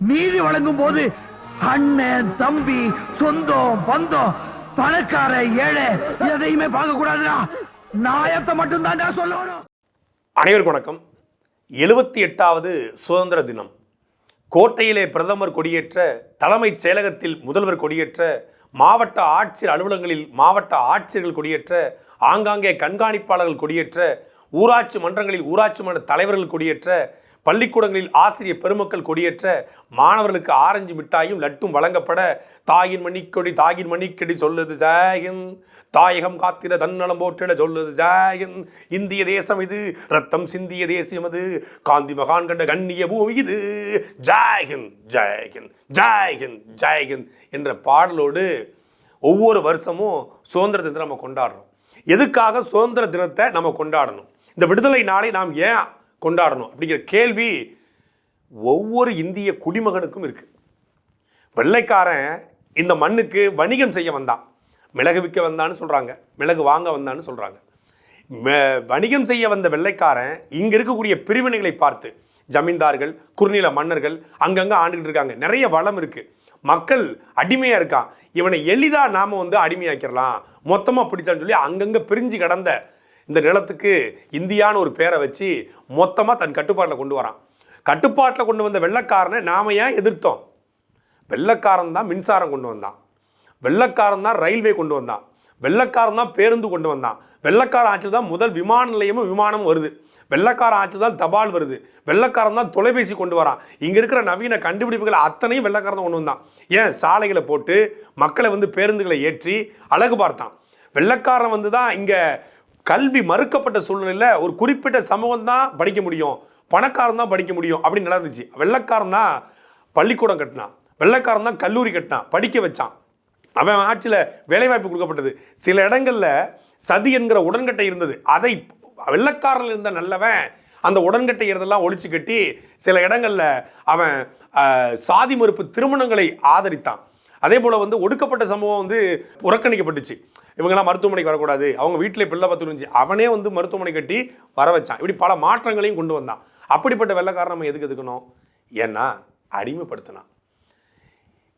நீதி வழங்கும் போது அண்ணன் தம்பி சொந்தம் பந்தம் பணக்கார ஏழை எதையுமே பார்க்க கூடாதுடா நாயத்தை மட்டும் தான்டா சொல்லணும். அனைவருக்கும் வணக்கம். எழுபத்தி எட்டாவது சுதந்திர தினம். கோட்டையிலே பிரதமர் கொடியேற்ற தலைமைச் செயலகத்தில் முதல்வர் கொடியேற்ற மாவட்ட ஆட்சியர் அலுவலகங்களில் மாவட்ட ஆட்சியர்கள் கொடியேற்ற ஆங்காங்கே கண்காணிப்பாளர்கள் கொடியேற்ற ஊராட்சி மன்றங்களில் ஊராட்சி மன்ற தலைவர்கள் கொடியேற்ற பள்ளிக்கூடங்களில் ஆசிரியர் பெருமக்கள் கொடியேற்ற மாணவர்களுக்கு ஆரஞ்சு மிட்டாயும் லட்டும் வழங்கப்பட தாயின் மணிக்கொடி தாயின் மணிக்கொடி சொல்லுது ஜாயின் தாயகம் காத்திர தன்னலம் போற்றிட சொல்லுது ஜாயின் இந்திய தேசம் இது ரத்தம் சிந்திய தேசியம் அது காந்தி மகான் கண்ட கண்ணிய பூமி இது. ஜாயன் ஜாயன் ஜாயன் ஜாயன் என்ற பாடலோடு ஒவ்வொரு வருஷமும் சுதந்திர தினத்தை நம்ம கொண்டாடுறோம். எதுக்காக சுதந்திர தினத்தை நம்ம கொண்டாடணும்? இந்த விடுதலை நாளை நாம் ஏன் கொண்டாடணும் அப்படிங்கிற கேள்வி ஒவ்வொரு இந்திய குடிமகனுக்கும் இருக்குது வெள்ளைக்காரன் இந்த மண்ணுக்கு வணிகம் செய்ய வந்தான். மிளகு விற்க வந்தான்னு சொல்கிறாங்க மிளகு வாங்க வந்தான்னு சொல்கிறாங்க வணிகம் செய்ய வந்த வெள்ளைக்காரன் இங்கே இருக்கக்கூடிய பிரிவினைகளை பார்த்து ஜமீன்தார்கள் குறுநில மன்னர்கள் அங்கங்கே ஆண்டுகிட்டு இருக்காங்க. நிறைய வளம் இருக்குது மக்கள் அடிமையாக இருக்கான். இவனை எளிதாக நாம் வந்து அடிமையாக்கிடலாம். மொத்தமாக பிடிச்சான்னு சொல்லி அங்கங்கே பிரிஞ்சு கிடந்த இந்த நிலத்துக்கு இந்தியான்னு ஒரு பேரை வச்சு மொத்தமாக தன் கட்டுப்பாட்டில் கொண்டு வரான். கட்டுப்பாட்டில் கொண்டு வந்த வெள்ளைக்காரனை நாம ஏன் எதிர்த்தோம்? வெள்ளைக்காரன் தான் மின்சாரம் கொண்டு வந்தான். வெள்ளைக்காரன் தான் ரயில்வே கொண்டு வந்தான். வெள்ளைக்காரன் தான் பேருந்து கொண்டு வந்தான். வெள்ளைக்காரன் ஆட்சி தான் முதல் விமான நிலையமும் விமானம் வருது. வெள்ளைக்காரன் ஆட்சி தான் தபால் வருது. வெள்ளைக்காரன் தான் தொலைபேசி கொண்டு வரான். இங்கே இருக்கிற நவீன கண்டுபிடிப்புகள் அத்தனையும் வெள்ளக்காரன் கொண்டு வந்தான். ஏன்? சாலைகளை போட்டு மக்களை வந்து பேருந்துகளை ஏற்றி அழகு பார்த்தான். வெள்ளக்காரன் வந்து தான் இங்கே கல்வி மறுக்கப்பட்ட சூழ்நிலையில் ஒரு குறிப்பிட்ட சமூகம் தான் படிக்க முடியும். பணக்காரன் தான் படிக்க முடியும் அப்படின்னு நடந்துச்சு. வெள்ளக்காரன் தான் பள்ளிக்கூடம் கட்டினான் வெள்ளக்காரன் தான் கல்லூரி கட்டினான் படிக்க வச்சான். அவன் ஆட்சியில் வேலைவாய்ப்பு கொடுக்கப்பட்டது. சில இடங்களில் சதி என்கிற உடன்கட்டை இருந்தது. அதை வெள்ளக்காரன் இருந்த நல்லவன் அந்த உடன்கட்டை இருந்தெல்லாம் ஒழிச்சு கட்டி சில இடங்களில் அவன் சாதி மறுப்பு திருமணங்களை ஆதரித்தான். அதே போல் வந்து ஒடுக்கப்பட்ட சமூகம் வந்து புறக்கணிக்கப்பட்டுச்சு. இவங்கெல்லாம் மருத்துவமனைக்கு வரக்கூடாது. அவங்க வீட்டிலே பிள்ளை பத்து இருந்துச்சு அவனே வந்து மருத்துவமனை கட்டி வர வச்சான். இப்படி பல மாற்றங்களையும் கொண்டு வந்தான். அப்படிப்பட்ட வெள்ளைக்காரன் நம்ம எதுக்கு எதுக்கணும்? ஏன்னா அடிமைப்படுத்தினான்.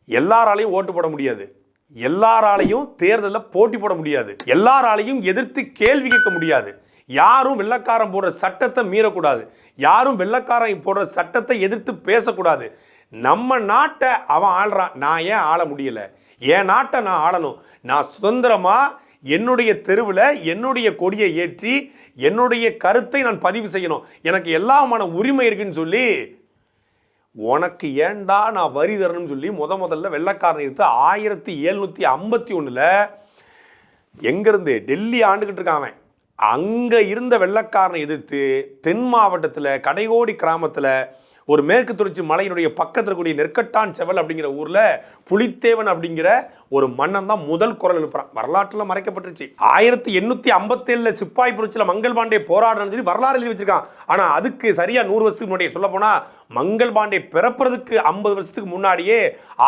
எல்லாராலையும் ஓட்டு போட முடியாது. எல்லாராலையும் தேர்தலில் போட்டி போட முடியாது. எல்லாராலையும் எதிர்த்து கேள்வி கேட்க முடியாது. யாரும் வெள்ளக்காரன் போடுற சட்டத்தை மீறக்கூடாது. யாரும் வெள்ளக்காரன் போடுற சட்டத்தை எதிர்த்து பேசக்கூடாது. நம்ம நாட்டை அவன் ஆள்றான். நான் ஏன் ஆள முடியலை? என் நாட்டை நான் ஆளணும். நான் சுதந்திரமாக என்னுடைய தெருவில் என்னுடைய கொடியை ஏற்றி என்னுடைய கருத்தை நான் பதிவு செய்யணும். எனக்கு எல்லாமான உரிமை இருக்குன்னு சொல்லி உனக்கு ஏண்டா நான் வரி தரணும்னு சொல்லி முத முதல்ல வெள்ளக்காரன் எடுத்து ஆயிரத்தி எழுநூற்றி ஐம்பத்தி ஒன்றில் எங்கேருந்து டெல்லி ஆண்டுக்கிட்டு இருக்கான் அவன். அங்கே இருந்த வெள்ளக்காரனை எதிர்த்து தென் மாவட்டத்தில் கடைகோடி கிராமத்தில் ஒரு மேற்கு தொடர்ச்சி மலையினுடைய பக்கத்தில் இருக்கக்கூடிய நெற்கட்டான் செவல் அப்படிங்கிற ஊரில் புலித்தேவன் அப்படிங்கிற ஒரு மன்னன் தான் முதல் குரல் எழுப்புறான். வரலாற்றில் மறைக்கப்பட்டுருச்சு. ஆயிரத்தி எண்ணூற்றி ஐம்பத்தேழில் சிப்பாய் புரட்சியில் மங்கள் பாண்டே போராடணும்னு சொல்லி வரலாறு எழுதி வச்சிருக்கான். ஆனால் அதுக்கு சரியாக நூறு வருஷத்துக்கு முன்னாடியே சொல்ல போனால் மங்கள் பாண்டே பிறப்புறதுக்கு ஐம்பது வருஷத்துக்கு முன்னாடியே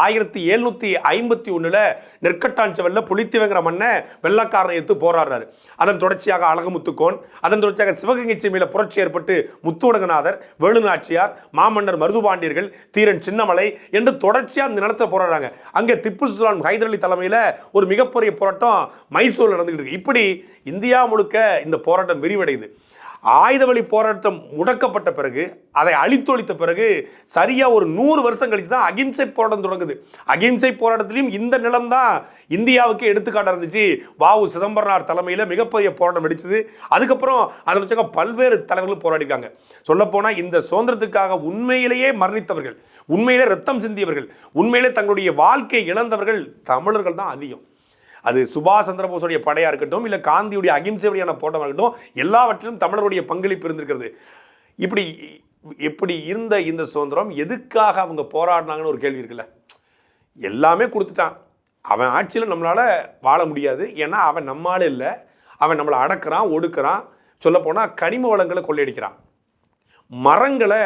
ஆயிரத்தி எழுநூற்றி ஐம்பத்தி ஒன்றில் நெற்கட்டான் செவலில் புலித்தேவங்கிற மண்ணை வெள்ளக்காரனை எடுத்து போராடுறாரு. அதன் தொடர்ச்சியாக அழகுமுத்துக்கோன் அதன் தொடர்ச்சியாக சிவகங்கை சீமையில் புரட்சி ஏற்பட்டு முத்துவடகநாதர் வேலுநாச்சியார் மாமன்னர் மருதுபாண்டியர்கள் தீரன் சின்னமலை என்று தொடர்ச்சியாக அந்த நிலத்தில் போராடுறாங்க. அங்கே திப்பு சுல்தான் ஹைதரலி தலைமையில் ஒரு மிகப்பெரிய போராட்டம் மைசூரில் நடந்துகிட்டு இருக்கு. இப்படி இந்தியா முழுக்க இந்த போராட்டம் விரிவடையுது. ஆயுத வழி போராட்டம் முடக்கப்பட்ட பிறகு அதை அழித்தொழித்த பிறகு சரியாக ஒரு நூறு வருஷம் கழித்து தான் அகிம்சை போராட்டம் தொடங்குது. அகிம்சை போராட்டத்திலையும் இந்த நிலம் தான் இந்தியாவுக்கு எடுத்துக்காட்டாக இருந்துச்சு. வாவு சிதம்பரனார் தலைமையில் மிகப்பெரிய போராட்டம் வெடிச்சது. அதுக்கப்புறம் அதில் வச்சாங்க பல்வேறு தலைவர்கள் போராடிருக்காங்க சொல்லப்போனால் இந்த சுதந்திரத்துக்காக உண்மையிலேயே மரணித்தவர்கள் உண்மையிலே ரத்தம் சிந்தியவர்கள் உண்மையிலே தங்களுடைய வாழ்க்கையை இழந்தவர்கள் தமிழர்கள் தான் அதிகம். அது சுபாஷ் சந்திரபோஸுடைய படையாக இருக்கட்டும் இல்லை காந்தியுடைய அகிம்சை வழியான போட்டமாக இருக்கட்டும் எல்லாவற்றிலும் தமிழருடைய பங்களிப்பு இருந்திருக்கிறது. இப்படி இப்படி இருந்த இந்த சுதந்திரம் எதுக்காக அவங்க போராடினாங்கன்னு ஒரு கேள்வி இருக்குல்ல. எல்லாமே கொடுத்துட்டான். அவன் ஆட்சியில் நம்மளால் வாழ முடியாது. ஏன்னா அவன் நம்மளால் இல்லை. அவன் நம்மளை அடக்கிறான் ஒடுக்கிறான். சொல்லப்போனால் கனிம வளங்களை கொள்ளையடிக்கிறான். மரங்களை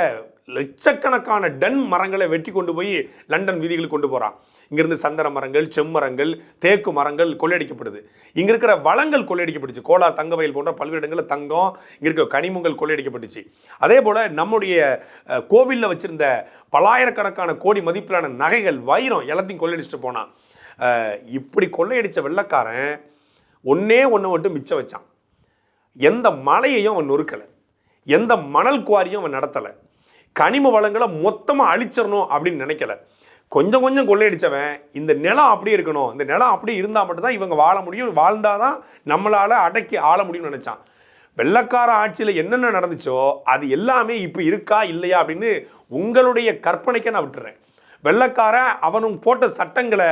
லட்சக்கணக்கான டன் மரங்களை வெட்டி கொண்டு போய் லண்டன் வீதிகளுக்கு கொண்டு போகிறான் இங்கிருந்து சந்தன மரங்கள் செம்மரங்கள் தேக்கு மரங்கள் கொள்ளையடிக்கப்படுது. இங்கே இருக்கிற வளங்கள் கொள்ளையடிக்கப்பட்டுச்சு. கோலார் தங்கவயல் போன்ற பல்வேறு இடங்களில் தங்கம் இங்கே இருக்கிற கனிமங்கள் கொள்ளையடிக்கப்பட்டுச்சு. அதே போல் நம்முடைய கோவிலில் கோவில்ல பலாயிரக்கணக்கான கோடி மதிப்பிலான நகைகள் வைரம் எல்லாத்தையும் கொள்ளையடிச்சிட்டு போனான் இப்படி கொள்ளையடிச்ச வெள்ளக்காரன் ஒன்றே ஒன்று மட்டும் மிச்சம் வச்சான். எந்த மலையையும் அவன் நொறுக்கலை. எந்த மணல் குவாரியும் அவன் நடத்தலை. கனிம வளங்களை மொத்தமாக அழிச்சிடணும் அப்படின்னு நினைக்கல. கொஞ்சம் கொஞ்சம் கொள்ளையடிச்சவன் இந்த நிலம் அப்படியே இருக்கணும் இந்த நிலம் அப்படியே இருந்தால் மட்டும்தான் இவங்க வாழ முடியும் வாழ்ந்தால் தான் நம்மளால் அடக்கி ஆள முடியும்னு நினச்சான். வெள்ளக்கார ஆட்சியில் என்னென்ன நடந்துச்சோ அது எல்லாமே இப்போ இருக்கா இல்லையா அப்படின்னு உங்களுடைய கற்பனைக்கே நான் விட்டுறேன். வெள்ளக்காரன் அவனும் போட்ட சட்டங்களை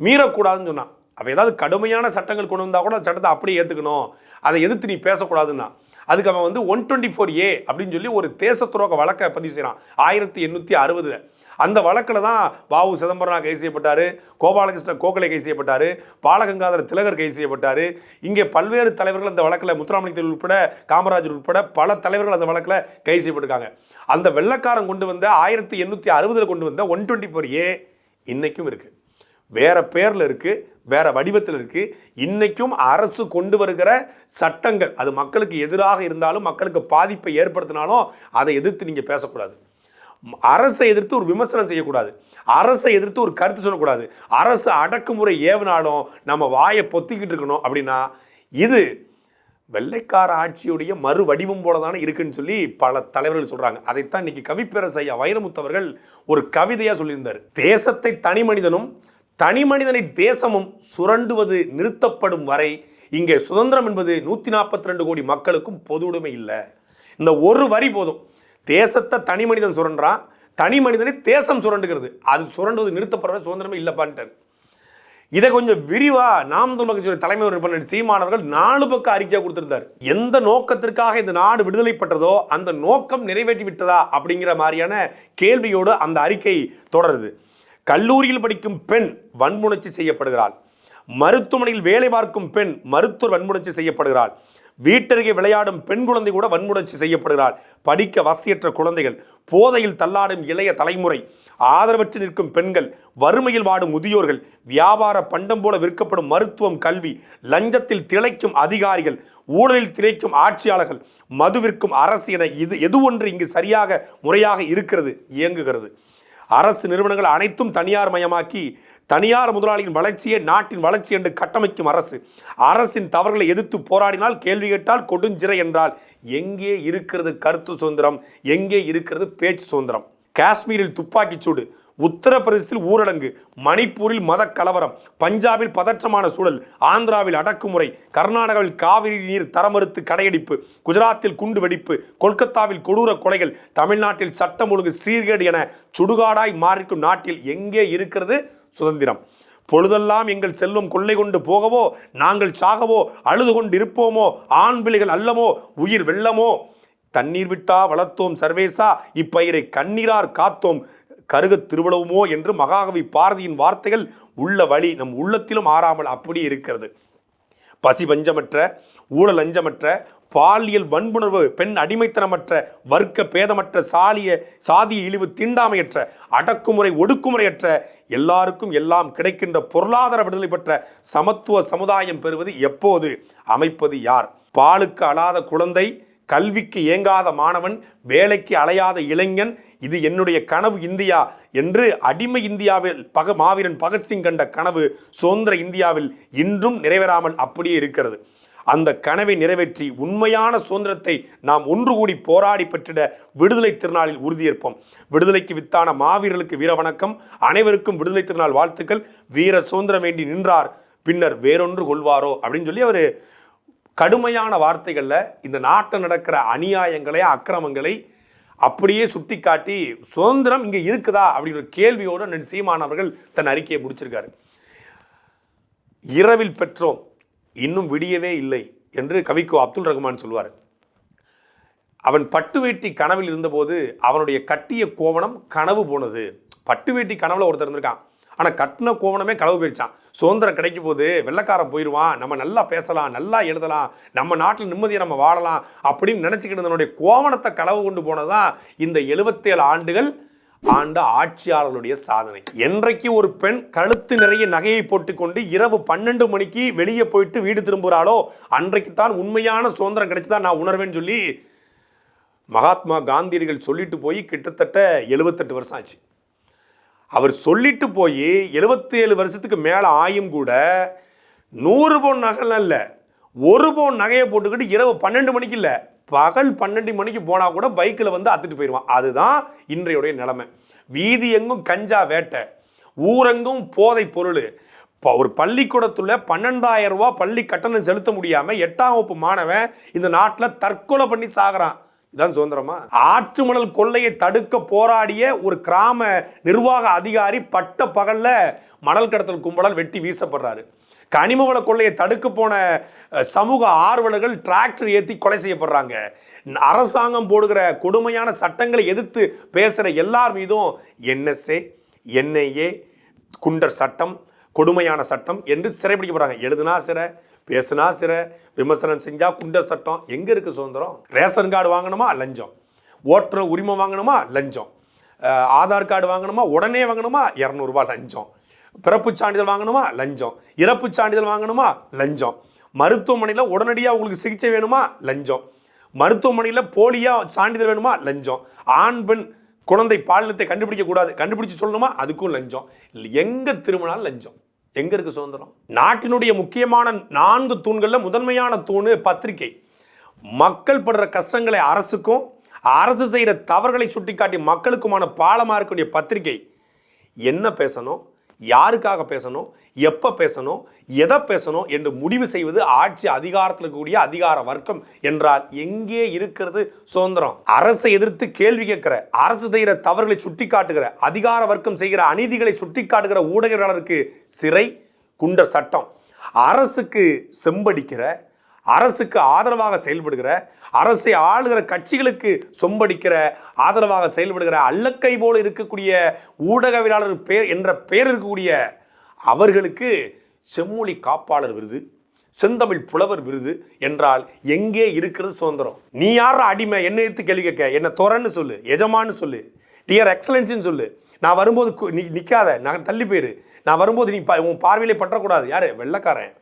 மீறக்கூடாதுன்னு சொன்னான். அவன் ஏதாவது கடுமையான சட்டங்கள் கொண்டு வந்தால் கூட அந்த சட்டத்தை அப்படியே ஏற்றுக்கணும் அதை எதிர்த்து நீ பேசக்கூடாதுன்னா. அதுக்கு அவன் வந்து ஒன் டுவெண்ட்டி ஃபோர் ஏ அப்படின்னு சொல்லி ஒரு தேச துரோக வழக்கை பதிவு செய்கிறான் ஆயிரத்தி எண்ணூற்றி அறுபதுல. அந்த வழக்கில் தான் வாவு சிதம்பரம் கைது செய்யப்பட்டார் கோபாலகிருஷ்ண கோகலே கைது செய்யப்பட்டார் பாலகங்காதர திலகர் கைது செய்யப்பட்டார். இங்கே பல்வேறு தலைவர்கள் அந்த வழக்கில் முத்துராமலிங்கத்தில் உட்பட காமராஜர் உட்பட பல தலைவர்கள் அந்த வழக்கில் கைது செய்யப்பட்டிருக்காங்க. அந்த வெள்ளக்காரன் கொண்டு வந்த ஆயிரத்தி எண்ணூற்றி அறுபதில் கொண்டு வந்த ஒன் டுவெண்ட்டி ஃபோர் ஏ இன்றைக்கும் இருக்குது வேற பேரில் இருக்குது வேற வடிவத்தில் இருக்குது இன்றைக்கும் அரசு கொண்டு வருகிற சட்டங்கள் அது மக்களுக்கு எதிராக இருந்தாலும் மக்களுக்கு பாதிப்பை ஏற்படுத்தினாலும் அதை எதிர்த்து நீங்கள் பேசக்கூடாது. அரசை எதிர்த்து ஒரு விமர்சனம் செய்யக்கூடாது. அரசை எதிர்த்து ஒரு கருத்து சொல்லக்கூடாது. அரசு அடக்குமுறை ஏவினாலும் நம்ம வாயை பொத்திக்கிட்டு இருக்கணும் அப்படின்னா இது வெள்ளைக்கார ஆட்சியுடைய மறு வடிவம் போல தானே இருக்குன்னு சொல்லி பல தலைவர்கள் சொல்கிறாங்க அதைத்தான் இன்னைக்கு கவிப்பேரசு ஐயா ஒரு கவிதையாக சொல்லியிருந்தார். தேசத்தை தனி மனிதனும் தனி மனிதனை தேசமும் சுரண்டுவது நிறுத்தப்படும் வரை இங்கே சுதந்திரம் என்பது நூற்றி நாற்பத்தி ரெண்டு கோடி மக்களுக்கும் பொது உடைமை இல்லை. இந்த ஒரு வரி போதும். தேசத்தை தனி மனிதன் சுரண்டான் தனி மனிதனை தேசம் சுரண்டுகிறது. அது சுரண்டுவது நிறுத்தப்படுற சுதந்திரமே இல்லைப்பான்ட்டார். இதை கொஞ்சம் விரிவாக நாம் தமிழ் கட்சியுடைய தலைமை உறுப்பினர் சீமானவர்கள் நாலு பக்கம் அறிக்கையாக கொடுத்திருந்தார். எந்த நோக்கத்திற்காக இந்த நாடு விடுதலைப்பட்டதோ அந்த நோக்கம் நிறைவேற்றி விட்டதா அப்படிங்கிற மாதிரியான கேள்வியோடு அந்த அறிக்கை தொடருது. கல்லூரியில் படிக்கும் பெண் வன்முணர்ச்சி செய்யப்படுகிறாள். மருத்துவமனையில் வேலை பார்க்கும் பெண் மருத்துவர் வன்முணர்ச்சி செய்யப்படுகிறாள். வீட்டருகே விளையாடும் பெண் குழந்தை கூட வன்முணர்ச்சி செய்யப்படுகிறாள். படிக்க வசதியற்ற குழந்தைகள் போதையில் தள்ளாடும் இளைய தலைமுறை ஆதரவற்று நிற்கும் பெண்கள் வறுமையில் வாடும் முதியோர்கள் வியாபார பண்டம் போல விற்கப்படும் மருத்துவம் கல்வி லஞ்சத்தில் திளைக்கும் அதிகாரிகள் ஊழலில் திளைக்கும் ஆட்சியாளர்கள் மது விற்கும் அரசு என இது எது ஒன்று இங்கு சரியாக முறையாக இருக்கிறது இயங்குகிறது. அரசு நிறுவனங்கள் அனைத்தும் தனியார் மயமாக்கி தனியார் முதலாளியின் வளர்ச்சியே நாட்டின் வளர்ச்சி என்று கட்டமைக்கும் அரசு. அரசின் தவறுகளை எதிர்த்து போராடினால் கேள்வி கேட்டால் கொடுஞ்சிறை என்றால் எங்கே இருக்கிறது கருத்து சுதந்திரம் எங்கே இருக்கிறது பேச்சு சுதந்திரம்? காஷ்மீரில் துப்பாக்கிச் சூடு உத்தரப்பிரதேசத்தில் ஊரடங்கு மணிப்பூரில் மத கலவரம் பஞ்சாபில் பதற்றமான சூழல் ஆந்திராவில் அடக்குமுறை கர்நாடகாவில் காவிரி நீர் தரமறுத்து கடையடிப்பு குஜராத்தில் குண்டு வெடிப்பு கொல்கத்தாவில் கொடூர கொலைகள் தமிழ்நாட்டில் சட்டம் ஒழுங்கு சீர்கேடு என சுடுகாடாய் மாறிக்கும் நாட்டில் எங்கே இருக்கிறது சுதந்திரம். பொழுதெல்லாம் எங்கள் செல்வம் கொள்ளை கொண்டு போகவோ நாங்கள் சாகவோ அழுது கொண்டு இருப்போமோ ஆண் பிள்ளைகள் அல்லமோ உயிர் வெள்ளமோ தண்ணீர் விட்டா வளர்த்தோம் சர்வேசா இப்பயிரை கண்ணீரார் காத்தோம். கருகத் திருவளவுமோ என்று மகாகவி பாரதியின் வார்த்தைகள் உள்ள வழி நம் உள்ளத்திலும் ஆறாமல் அப்படி இருக்கிறது. பசி பஞ்சமற்ற ஊழல் லஞ்சமற்ற பாலியல் வன்புணர்வு பெண் அடிமைத்தனமற்ற வர்க்க பேதமற்ற சாலிய சாதிய இழிவு தீண்டாமையற்ற அடக்குமுறை ஒடுக்குமுறையற்ற எல்லாருக்கும் எல்லாம் கிடைக்கின்ற பொருளாதார விடுதலை பெற்ற சமத்துவ சமுதாயம் பெறுவது எப்போது? அமைப்பது யார்? பாலுக்கு அழாத குழந்தை கல்விக்கு ஏங்காத மாணவன் வேலைக்கு அலையாத இளைஞன் இது என்னுடைய கனவு இந்தியா என்று அடிமை இந்தியாவில் பக மாவீரன் பகத்சிங் கண்ட கனவு சுதந்திர இந்தியாவில் இன்றும் நிறைவேறாமல் அப்படியே இருக்கிறது. அந்த கனவை நிறைவேற்றி உண்மையான சுதந்திரத்தை நாம் ஒன்று கூடி போராடி பெற்றிட விடுதலை திருநாளில் உறுதியேற்போம். விடுதலைக்கு வித்தான மாவீரர்களுக்கு வீர வணக்கம். அனைவருக்கும் விடுதலை திருநாள் வாழ்த்துக்கள். வீர சுதந்திரம் வேண்டி நின்றார். பின்னர் வேறொன்று கொள்வாரோ? அப்படின்னு சொல்லி அவர் கடுமையான வார்த்தைகளில் இந்த நாட்டில் நடக்கிற அநியாயங்களை அக்கிரமங்களை அப்படியே சுட்டிக்காட்டி சுதந்திரம் இங்கே இருக்குதா? அப்படிங்கிற ஒரு கேள்வியோடு அண்ணன் சீமான் அவர்கள் தன் அறிக்கையை முடிச்சிருக்காரு. இரவில் பெற்றோம். இன்னும் விடியவே இல்லை என்று கவிக்கோ அப்துல் ரஹ்மான் சொல்வார் அவன் பட்டு வேட்டி கனவில் இருந்தபோது அவனுடைய கட்டிய கோவணம் கனவு போனது. பட்டு வேட்டி கனவில் ஒருத்தர் இருந்திருக்கான். ஆனால் கட்டின கோவணமே களவு போயிடுச்சான் சுதந்திரம் கிடைக்கும் போது வெள்ளக்காரன் போயிடுவான். நம்ம நல்லா பேசலாம் நல்லா எழுதலாம் நம்ம நாட்டில் நிம்மதியை நம்ம வாழலாம் அப்படின்னு நினச்சிக்கிட்டு இருந்தனுடைய கோவணத்தை களவு கொண்டு போனதான் இந்த எழுபத்தேழு ஆண்டுகள் ஆண்ட ஆட்சியாளர்களுடைய சாதனை. என்றைக்கு ஒரு பெண் கழுத்து நிறைய நகையை போட்டுக்கொண்டு இரவு பன்னெண்டு மணிக்கு வெளியே போயிட்டு வீடு திரும்புகிறாளோ அன்றைக்கு தான் உண்மையான சுதந்திரம் கிடைச்சதா நான் உணர்வேன்னு சொல்லி மகாத்மா காந்தியடிகள் சொல்லிட்டு போய் கிட்டத்தட்ட எழுபத்தெட்டு வருஷம் ஆச்சு. அவர் சொல்லிட்டு போய் எழுபத்தேழு வருஷத்துக்கு மேலே ஆயும் கூட நூறு பவுன் நகை இல்லை. ஒரு பவுன் நகையை போட்டுக்கிட்டு இரவு பன்னெண்டு மணிக்கு இல்லை. பகல் பன்னெண்டு மணிக்கு போனால் கூட பைக்கில் வந்து அத்துட்டு போயிடுவான் அதுதான் இன்றையுடைய நிலைமை. வீதி எங்கும் கஞ்சா வேட்டை ஊரெங்கும் போதை பொருள். இப்போ ஒரு பள்ளிக்கூடத்தில் பன்னெண்டாயிரம் ரூபா பள்ளி கட்டணம் செலுத்த முடியாமல் எட்டாம் வகுப்பு மாணவன் இந்த நாட்டில் தற்கொலை பண்ணி சாகுறான். இதான் சுதந்திரமா? ஆற்று மணல் கொள்ளையை தடுக்க போராடிய ஒரு கிராம நிர்வாக அதிகாரி பட்ட பகலில் மணல் கடத்தல் கும்பலால் வெட்டி வீசப்படுறாரு. கனிம வள கொள்ளையை தடுக்க போன சமூக ஆர்வலர்கள் டிராக்டர் ஏற்றி கொலை செய்யப்படுறாங்க. அரசாங்கம் போடுகிற கொடுமையான சட்டங்களை எதிர்த்து பேசுகிற எல்லார் மீதும் என்எஸ்ஏ என்ஐஏ குண்டர் சட்டம் கொடுமையான சட்டம் என்று சிறைப்பிடிக்கப்படுறாங்க எழுதுனா சிறை பேசுனா சிறை விமர்சனம் செஞ்சால் குண்டர் சட்டம். எங்கே இருக்குது சுதந்திரம்? ரேஷன் கார்டு வாங்கணுமா? லஞ்சம். ஓட்டுற உரிமை வாங்கணுமா? லஞ்சம். ஆதார் கார்டு வாங்கணுமா? உடனே வாங்கணுமா? இரநூறுபா லஞ்சம். பிறப்பு சான்றிதழ் வாங்கணுமா? லஞ்சம். இறப்பு சான்றிதழ் வாங்கணுமா? லஞ்சம். மருத்துவமனையில் உடனடியாக உங்களுக்கு சிகிச்சை வேணுமா? லஞ்சம். மருத்துவமனையில் போலியாக சான்றிதழ் வேணுமா? லஞ்சம். ஆண் பெண் குழந்தை பாலினத்தை கண்டுபிடிக்கக்கூடாது கண்டுபிடிச்சு சொல்லணுமா? அதுக்கும் லஞ்சம். எங்கே திரும்பினாலும் லஞ்சம். எங்கே இருக்குது சுதந்திரம்? நாட்டினுடைய முக்கியமான நான்கு தூண்களில் முதன்மையான தூண் பத்திரிகை. மக்கள் படுற கஷ்டங்களை அரசுக்கும் அரசு செய்கிற தவறுகளை சுட்டிக்காட்டி மக்களுக்குமான பாலமாக இருக்கக்கூடிய பத்திரிகை. என்ன பேசணும்? யாருக்காக பேசணும்? எப்போ பேசணும்? எதை பேசணும்? என்று முடிவு செய்வது ஆட்சி அதிகாரத்தில் இருக்கக்கூடிய அதிகார வர்க்கம் என்றால் எங்கே இருக்கிறது சுதந்திரம்? அரசை எதிர்த்து கேள்வி கேட்கிற அரசு செய்கிற தவறுகளை சுட்டிக்காட்டுகிற அதிகார வர்க்கம் செய்கிற அநீதிகளை சுட்டி காட்டுகிற ஊடகவியலாளருக்கு சிறை குண்டர் சட்டம். அரசுக்கு செம்படிக்கிற அரசுக்கு ஆதரவாக செயல்படுகிற அரசை ஆளுகிற கட்சிகளுக்கு சொம்படிக்கிற ஆதரவாக செயல்படுகிற அல்லக்கை போல் இருக்கக்கூடிய ஊடகவியலாளர் பேர் என்ற பெயர் இருக்கக்கூடிய அவர்களுக்கு செம்மொழி காப்பாளர் விருது செந்தமிழ் புலவர் விருது என்றால் எங்கே இருக்கிறது சுதந்திரம்? நீ யார அடிமை? என்ன எடுத்து கேள்வி கேட்க? என்ன துறன்னு சொல்லு எஜமான்னு சொல்லு டியர் எக்ஸலன்ஸின்னு சொல்லு. நான் வரும்போது கு- நீ நிற்காத நான் தள்ளி போயிரு. நான் வரும்போது நீ பா- உன் பார்வையிலே பற்றக்கூடாது. யார்? வெள்ளக்காரன்.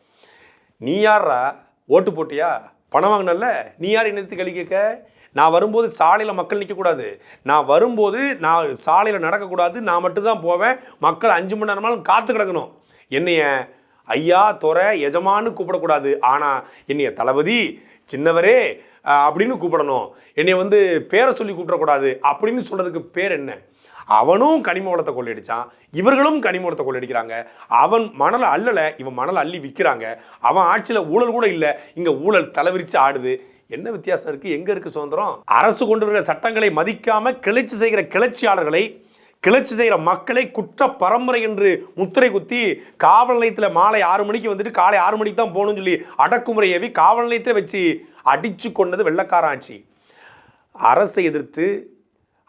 நீ யாரா ஓட்டு போட்டியா? பணம் வாங்கினல்ல? நீ யார் இணைத்து கழி கேட்க? நான் வரும்போது சாலையில் மக்கள் நிற்கக்கூடாது நான் வரும்போது நான் சாலையில் நடக்கக்கூடாது. நான் மட்டும்தான் போவேன். மக்கள் அஞ்சு மணி நேரமாலும் காத்து கிடக்கணும். என்னைய ஐயா துறை எஜமானு கூப்பிடக்கூடாது. ஆனால் என்னைய தளபதி சின்னவரே அப்படின்னு கூப்பிடணும். என்னைய வந்து பேரை சொல்லி கூப்பிடக்கூடாது. அப்படின்னு சொல்கிறதுக்கு பேர் என்ன? அவனும் கனிம வளத்தை கொள்ளையடிச்சான். இவர்களும் கனிம வளத்தை கொள்ளையடிக்கிறாங்க. அவன் மணலை அள்ளலை இவன் மணலை அள்ளி விற்கிறாங்க அவன் ஆட்சியில் ஊழல் கூட இல்லை. இங்கே ஊழல் தலைவிரிச்சு ஆடுது. என்ன வித்தியாசம் இருக்குது எங்கே இருக்குது சுதந்திரம்? அரசு கொண்டு வருகிற சட்டங்களை மதிக்காமல் கிளர்ச்சி செய்கிற கிளர்ச்சியாளர்களை கிளர்ச்சி செய்கிற மக்களை குற்ற பரம்பரை என்று முத்திரை குத்தி காவல் நிலையத்தில் மாலை ஆறு மணிக்கு வந்துட்டு காலை ஆறு மணிக்கு தான் போகணும்னு சொல்லி அடக்குமுறை ஏவி காவல் நிலையத்தை வச்சு அடித்து கொண்டது வெள்ளக்கார ஆட்சி அரசை எதிர்த்து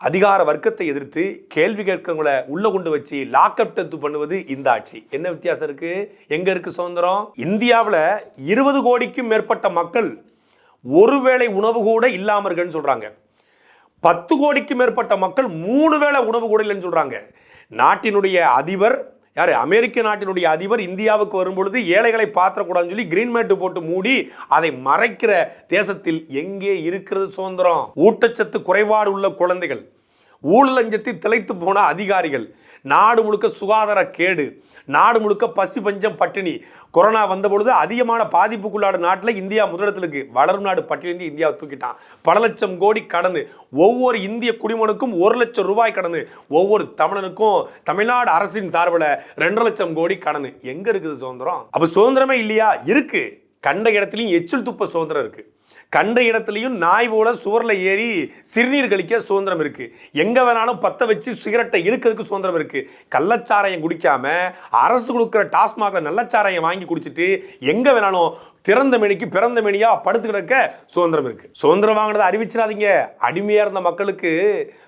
அதிகார வர்க்கத்தை எதிர்த்து கேள்வி கேட்கவங்களை உள்ள கொண்டு வச்சு லாக்அப் டெத்து பண்ணுவது இந்த ஆட்சி. என்ன வித்தியாசம் இருக்கு? எங்க இருக்கு சுதந்திரம்? இந்தியாவில் இருபது கோடிக்கும் மேற்பட்ட மக்கள் ஒருவேளை உணவு கூட இல்லாமல் இருக்குன்னு சொல்றாங்க. பத்து கோடிக்கும் மேற்பட்ட மக்கள் மூணு வேளை உணவு கூட இல்லைன்னு சொல்றாங்க. நாட்டினுடைய அதிபர் யார்? அமெரிக்க நாட்டினுடைய அதிபர் இந்தியாவுக்கு வரும்பொழுது ஏழைகளை பாத்திரக்கூடாதுன்னு சொல்லி கிரீன் மேட்டு போட்டு மூடி அதை மறைக்கிற தேசத்தில் எங்கே இருக்கிறது சுதந்திரம்? ஊட்டச்சத்து குறைபாடு உள்ள குழந்தைகள் ஊழல் திளைத்து போன அதிகாரிகள் நாடு முழுக்க சுகாதார கேடு நாடு முழுக்க பசி பஞ்சம் பட்டினி. கொரோனா வந்த பொழுது அதிகமான பாதிப்புக்குள்ளாட நாட்டில் இந்தியா முதலிடத்தில் இருக்குது வளரும் நாடு பட்டியலிருந்து இந்தியாவை தூக்கிட்டான். பல லட்சம் கோடி கடன். ஒவ்வொரு இந்திய குடிமகனுக்கும் ஒரு லட்சம் ரூபாய் கடனு. ஒவ்வொரு தமிழனுக்கும் தமிழ்நாடு அரசின் சார்பில் ரெண்டரை லட்சம் கோடி கடனு. எங்கே இருக்குது சுதந்திரம்? அப்போ சுதந்திரமே இல்லையா? இருக்குது கண்ட இடத்துலையும் எச்சில் துப்ப சுதந்திரம் இருக்குது கண்ட இடத்துலையும் நாய் போல சுவரில் ஏறி சிறுநீர் கழிக்க சுதந்திரம் இருக்குது எங்கே வேணாலும் பற்ற வச்சு சிகரெட்டை இழுக்கிறதுக்கு சுதந்திரம் இருக்குது கள்ளச்சாராயம் குடிக்காமல் அரசு கொடுக்குற டாஸ்மாகில் நல்லச்சாராயம் வாங்கி குடிச்சிட்டு எங்கே வேணாலும் திறந்த மேனிக்கு பிறந்த மேனியா படுத்து கிடக்க சுதந்திரம் இருக்குது சுதந்திரம் வாங்கினதை அறிவிச்சிடாதீங்க. அடிமையாக இருந்த மக்களுக்கு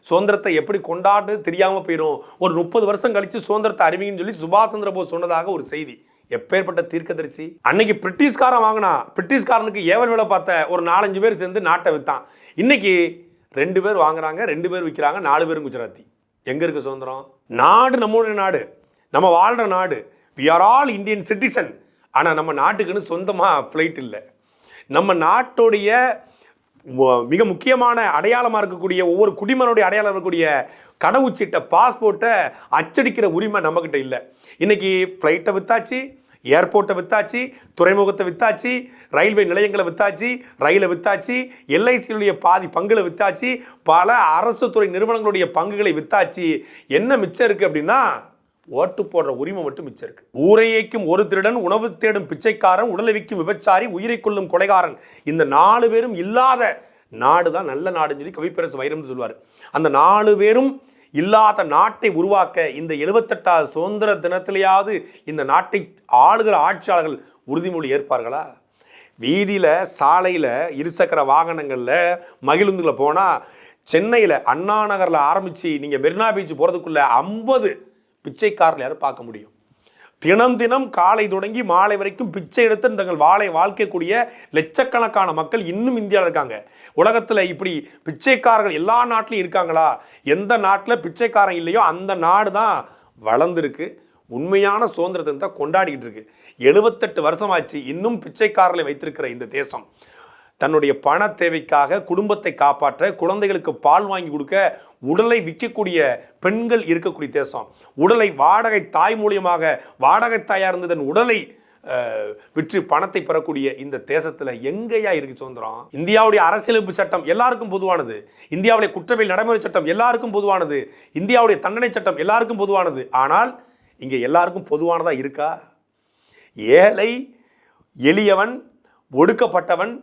சுதந்திரத்தை எப்படி கொண்டாடு தெரியாமல் போயிடும் ஒரு முப்பது வருஷம் கழித்து சுதந்திரத்தை அறிவிங்கன்னு சொல்லி சுபாஷ் சந்திர போஸ் சொன்னதாக ஒரு செய்தி. எப்பேற்பட்ட தீர்க்கதரிசி? அன்னைக்கு பிரிட்டிஷ்காரன் வாங்கினா பிரிட்டிஷ்காரனுக்கு ஏவல் வேலை பார்த்த ஒரு நாலஞ்சு பேர் சேர்ந்து நாட்டை விற்றான் இன்னைக்கு ரெண்டு பேர் வாங்குறாங்க ரெண்டு பேர் விற்கிறாங்க நாலு பேரும் குஜராத்தி. எங்கே இருக்குது சுதந்திரம்? நாடு நம்மளுடைய நாடு. நம்ம வாழ்கிற நாடு. We are all Indian citizen ஆனால் நம்ம நாட்டுக்குன்னு சொந்தமாக ஃப்ளைட் இல்லை. நம்ம நாட்டுடைய மிக முக்கியமான அடையாளமாக இருக்கக்கூடிய ஒவ்வொரு குடிமனுடைய அடையாளம் இருக்கக்கூடிய கடவுச்சீட்டை பாஸ்போர்ட்டை அச்சடிக்கிற உரிமை நம்மக்கிட்ட இல்லை. இன்றைக்கி ஃப்ளைட்டை விற்றாச்சு ஏர்போர்ட்டை விற்றாச்சு துறைமுகத்தை விற்றாச்சு ரயில்வே நிலையங்களை விற்றாச்சு ரயிலை விற்றாச்சு எல்ஐசியுடைய பாதி பங்குகளை விற்றாச்சு பல அரசு துறை நிறுவனங்களுடைய பங்குகளை விற்றாச்சு என்ன மிச்சம் இருக்குது அப்படின்னா ஓட்டு போடுற உரிமை மட்டும் மிச்சம் இருக்கு. ஊரையேக்கும் ஒரு திருடன் உணவு தேடும் பிச்சைக்காரன் உடலை விற்கும் விபச்சாரி உயிரை கொள்ளும் கொலைகாரன். இந்த நாலு பேரும் இல்லாத நாடு தான் நல்ல நாடுன்னு சொல்லி கவிப்பரசு வைரம்னு சொல்லுவார். அந்த நாலு பேரும் இல்லாத நாட்டை உருவாக்க இந்த எழுபத்தெட்டாவது சுதந்திர தினத்திலேயாவது இந்த நாட்டை ஆளுகிற ஆட்சியாளர்கள் உறுதிமொழி ஏற்பார்களா? வீதியில் சாலையில் இருசக்கர வாகனங்களில் மகிழுந்துல போனால் சென்னையில் அண்ணா நகரில் ஆரம்பித்து நீங்கள் மெரினா பீச் போகிறதுக்குள்ளே ஐம்பது பிச்சைக்காரில் யாரும் பார்க்க முடியும். தினம் தினம் காலை தொடங்கி மாலை வரைக்கும் பிச்சை எடுத்து தங்கள் வாழை வாழ்க்கக்கூடிய லட்சக்கணக்கான மக்கள் இன்னும் இந்தியாவில் இருக்காங்க. உலகத்தில் இப்படி பிச்சைக்காரர்கள் எல்லா நாட்டிலையும் இருக்காங்களா? எந்த நாட்டில் பிச்சைக்காரன் இல்லையோ அந்த நாடு தான் வளர்ந்துருக்கு. உண்மையான சுதந்திரத்தை தான் கொண்டாடிக்கிட்டு இருக்கு. எழுபத்தெட்டு வருஷமாச்சு இன்னும் பிச்சைக்காரர்களை வைத்திருக்கிற இந்த தேசம். தன்னுடைய பண தேவைக்காக குடும்பத்தை காப்பாற்ற குழந்தைகளுக்கு பால் வாங்கி கொடுக்க உடலை விற்கக்கூடிய பெண்கள் இருக்கக்கூடிய தேசம். உடலை வாடகை தாய் மூலியமாக வாடகை தாயாக இருந்த தன் உடலை விற்று பணத்தை பெறக்கூடிய இந்த தேசத்தில் எங்கேயா இருக்கு சுதந்திரம்? இந்தியாவுடைய அரசியலமைப்பு சட்டம் எல்லாருக்கும் பொதுவானது. இந்தியாவுடைய குற்றவியல் நடைமுறை சட்டம் எல்லாருக்கும் பொதுவானது. இந்தியாவுடைய தண்டனை சட்டம் எல்லாருக்கும் பொதுவானது. ஆனால் இங்கே எல்லாருக்கும் பொதுவானதாக இருக்கா? ஏழை எளியவன் ஒடுக்கப்பட்டவன்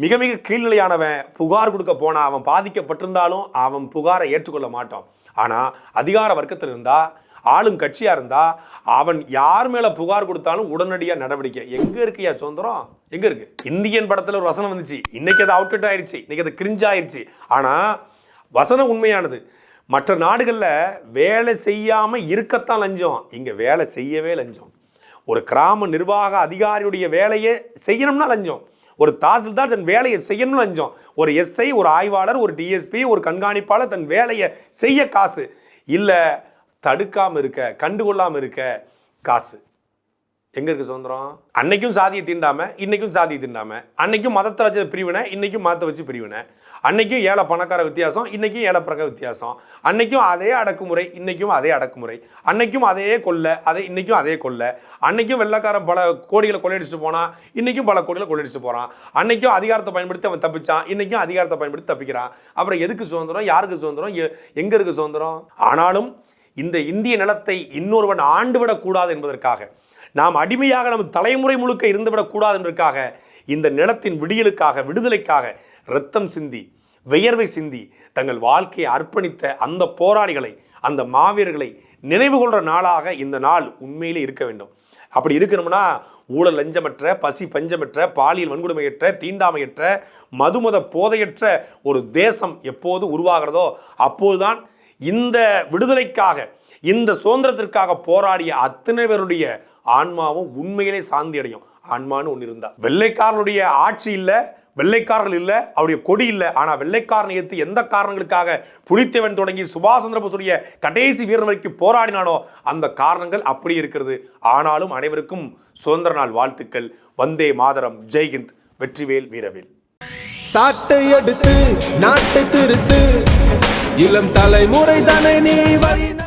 மிக மிக கீழ்நிலையானவன் புகார் கொடுக்க போனால் அவன் பாதிக்கப்பட்டிருந்தாலும் அவன் புகாரை ஏற்றுக்கொள்ள மாட்டான். ஆனால் அதிகார வர்க்கத்தில் இருந்தால் ஆளும் கட்சியாக இருந்தால் அவன் யார் மேலே புகார் கொடுத்தாலும் உடனடியாக நடவடிக்கை. எங்கே இருக்கியா சுதந்திரம்? எங்கே இருக்கு? இந்தியன் படத்தில் ஒரு வசனம் வந்துச்சு. இன்னைக்கு அது அவுட்லெட் ஆயிடுச்சு இன்றைக்கி அது கிரிஞ்ச் ஆயிடுச்சு ஆனால் வசனம் உண்மையானது. மற்ற நாடுகளில் வேலை செய்யாமல் இருக்கத்தான் லஞ்சம். இங்கே வேலை செய்யவே லஞ்சம். ஒரு கிராம நிர்வாக அதிகாரியுடைய வேலையை செய்யணும்னா லஞ்சம். ஒரு தாசில்தார் தன் வேலையை செய்யணும்னு லஞ்சம் ஒரு எஸ்ஐ ஒரு ஆய்வாளர் ஒரு டிஎஸ்பி ஒரு கண்காணிப்பாளர் தன் வேலையை செய்ய காசு. இல்லை தடுக்காமல் இருக்க கண்டுகொள்ளாமல் இருக்க காசு. எங்கே இருக்குது சுதந்திரம்? அன்னைக்கும் சாதியை தீண்டாமல் இன்னைக்கும் சாதியை தீண்டாமல் அன்னைக்கும் மதத்தை வச்ச பிரிவினை இன்னைக்கும் மதத்தை வச்சு பிரிவினை. அன்னைக்கும் ஏழை பணக்கார வித்தியாசம் இன்னைக்கும் ஏழை பிறக்க வித்தியாசம். அன்னைக்கும் அதே அடக்குமுறை இன்னைக்கும் அதே அடக்குமுறை. அன்னைக்கும் அதே கொள்ளை அதே இன்னைக்கும் அதே கொள்ளை. அன்னைக்கும் வெள்ளக்காரன் பல கோடிகளை கொள்ளையடிச்சு போனான் இன்னைக்கும் பல கோடிகளை கொள்ளையடிச்சு போறான். அன்னைக்கும் அதிகாரத்தை பயன்படுத்தி அவன் தப்பிச்சான் இன்னைக்கும் அதிகாரத்தை பயன்படுத்தி தப்பிக்கிறான். அப்புறம் எதுக்கு சுதந்திரம்? யாருக்கு சுதந்திரம்? எ- எங்க இருக்கு சுதந்திரம்? ஆனாலும் இந்த இந்திய நிலத்தை இன்னொருவன் ஆண்டுவிடக்கூடாது என்பதற்காக நாம் அடிமையாக நம் தலைமுறை முழுக்க இருந்துவிடக்கூடாது என்பதற்காக இந்த நிலத்தின் விடியலுக்காக விடுதலைக்காக இரத்தம் சிந்தி வியர்வை சிந்தி தங்கள் வாழ்க்கையை அர்ப்பணித்த அந்த போராளிகளை அந்த மாவீரர்களை நினைவு கொள்கிற நாளாக இந்த நாள் உண்மையிலே இருக்க வேண்டும். அப்படி இருக்கணும்னா ஊழல் லஞ்சமற்ற பசி பஞ்சமற்ற பாலியல் வன்கொடுமையற்ற தீண்டாமையற்ற மதுமத போதையற்ற ஒரு தேசம் எப்போது உருவாகிறதோ அப்போதுதான் இந்த விடுதலைக்காக இந்த சுதந்திரத்திற்காக போராடிய அத்தனை பேருடைய ஆன்மாவும் உண்மையிலே சாந்தி அடையும் ஆன்மான்னு ஒன்று இருந்தா. வெள்ளைக்காரனுடைய ஆட்சி இல்லை வெள்ளைக்காரர்கள் இல்லை அவருடைய கொடி இல்லை. ஆனால் வெள்ளைக்காரனை ஏற்று எந்த காரணங்களுக்காக புலித்தேவன் தொடங்கி சுபாஷ் சந்திர கடைசி வீரன் வரைக்கும் போராடினானோ அந்த காரணங்கள் அப்படி இருக்கிறது. ஆனாலும் அனைவருக்கும் சுதந்திர நாள் வாழ்த்துக்கள். வந்தே மாதரம். ஜெய்ஹிந்த் வெற்றிவேல் வீரவேல். சாட்டை எடுத்து நாட்டை திருத்து. இளம் தலைமுறை தானே நீ